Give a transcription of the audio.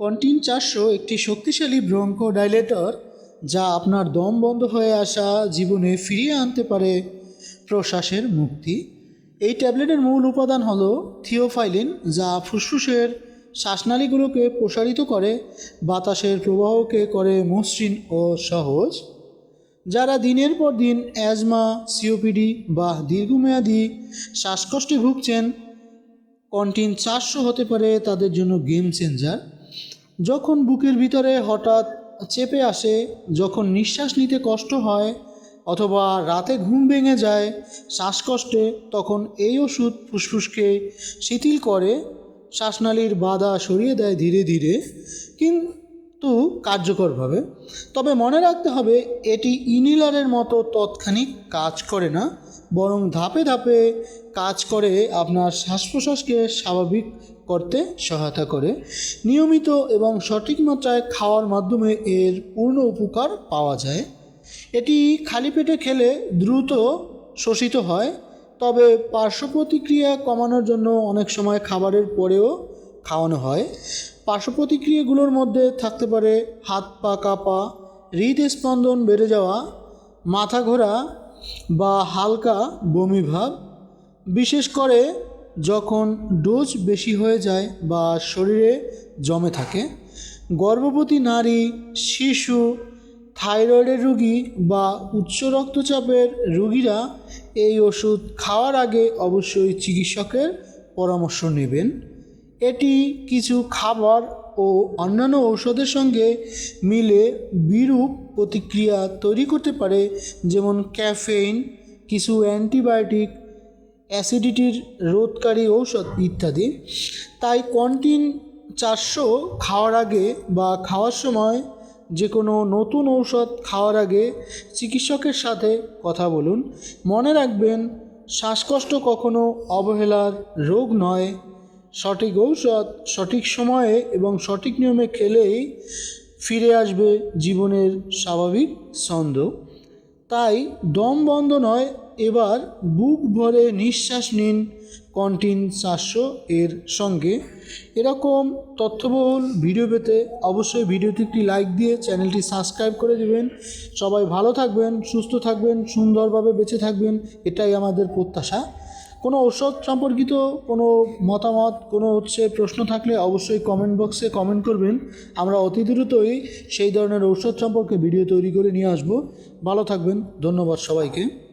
কন্টিন চারশো একটি শক্তিশালী ব্রঙ্কোডাইলেটর যা আপনার দম বন্ধ হয়ে আসা জীবনে ফিরিয়ে আনতে পারে। প্রশ্বাসের মুক্তি। এই ট্যাবলেটের মূল উপাদান হল থিওফাইলিন, যা ফুসফুসের শ্বাসনালীগুলোকে প্রসারিত করে, বাতাসের প্রবাহকে করে মসৃণ ও সহজ। যারা দিনের পর দিন অ্যাজমা, সিওপিডি বা দীর্ঘমেয়াদী শ্বাসকষ্টে ভুগছেন, কন্টিন চারশো হতে পারে তাদের জন্য গেম চেঞ্জার। যখন বুকের ভিতরে হঠাৎ চেপে আসে, যখন নিঃশ্বাস নিতে কষ্ট হয় অথবা রাতে ঘুম ভেঙে যায় শ্বাসকষ্টে, তখন এই ওষুধ ফুসফুসকে শিথিল করে শ্বাসনালীর বাধা সরিয়ে দেয় ধীরে ধীরে, কিন্তু কার্যকরভাবে। তবে মনে রাখতে হবে, এটি ইনিলারের মতো তৎক্ষণিক কাজ করে না, বরং ধাপে ধাপে কাজ করে আপনার শ্বাস প্রশ্বাসকে স্বাভাবিক করতে সহায়তা করে। নিয়মিত এবং সঠিক মাত্রায় খাওয়ার মাধ্যমে এর পূর্ণ উপকার পাওয়া যায়। এটি খালি পেটে খেলে দ্রুত শোষিত হয়, তবে পার্শ্ব প্রতিক্রিয়া কমানোর জন্য অনেক সময় খাবারের পরেও খাওয়ানো হয়। পার্শ্ব প্রতিক্রিয়াগুলোর মধ্যে থাকতে পারে হাত পা কাঁপা, হৃদস্পন্দন বেড়ে যাওয়া, মাথা ঘোরা বা হালকা বমি ভাব। বিশেষ করে যখন ডোজ বেশি হয়ে যায় বা শরীরে জমে থাকে, গর্ভবতী নারী, শিশু, থাইরয়েডের রুগী বা উচ্চ রক্তচাপের রুগীরা এই ওষুধ খাওয়ার আগে অবশ্যই চিকিৎসকের পরামর্শ নেবেন। এটি কিছু খাবার ও অন্যান্য ঔষধের সঙ্গে মিলে বিরূপ প্রতিক্রিয়া তৈরি করতে পারে, যেমন ক্যাফেইন, কিছু অ্যান্টিবায়োটিক অ্যাসিডিটির রোধকারী ঔষধ ইত্যাদি। তাই কন্টিন চারশো খাওয়ার আগে বা খাওয়ার সময় যে কোনো নতুন ঔষধ খাওয়ার আগে চিকিৎসকের সাথে কথা বলুন। মনে রাখবেন, শ্বাসকষ্ট কখনো অবহেলার রোগ নয়। সঠিক ঔষধ সঠিক সময়ে এবং সঠিক নিয়মে খেলেই ফিরে আসবে জীবনের স্বাভাবিক ছন্দ। তাই দম বন্ধ নয় এবার বুক ভরে নিঃশ্বাস নিন কন্টিন চারশো এর সঙ্গে। এরকম তথ্যবহুল ভিডিও পেতে অবশ্যই ভিডিওতে একটি লাইক দিয়ে চ্যানেলটি সাবস্ক্রাইব করে দেবেন। সবাই ভালো থাকবেন, সুস্থ থাকবেন, সুন্দরভাবে বেঁচে থাকবেন, এটাই আমাদের প্রত্যাশা। কোনো ঔষধ সম্পর্কিত কোনো মতামত, কোনো হচ্ছে প্রশ্ন থাকলে অবশ্যই কমেন্ট বক্সে কমেন্ট করবেন। আমরা অতি দ্রুতই সেই ধরনের ঔষধ সম্পর্কে ভিডিও তৈরি করে নিয়ে আসব। ভালো থাকবেন, ধন্যবাদ সবাইকে।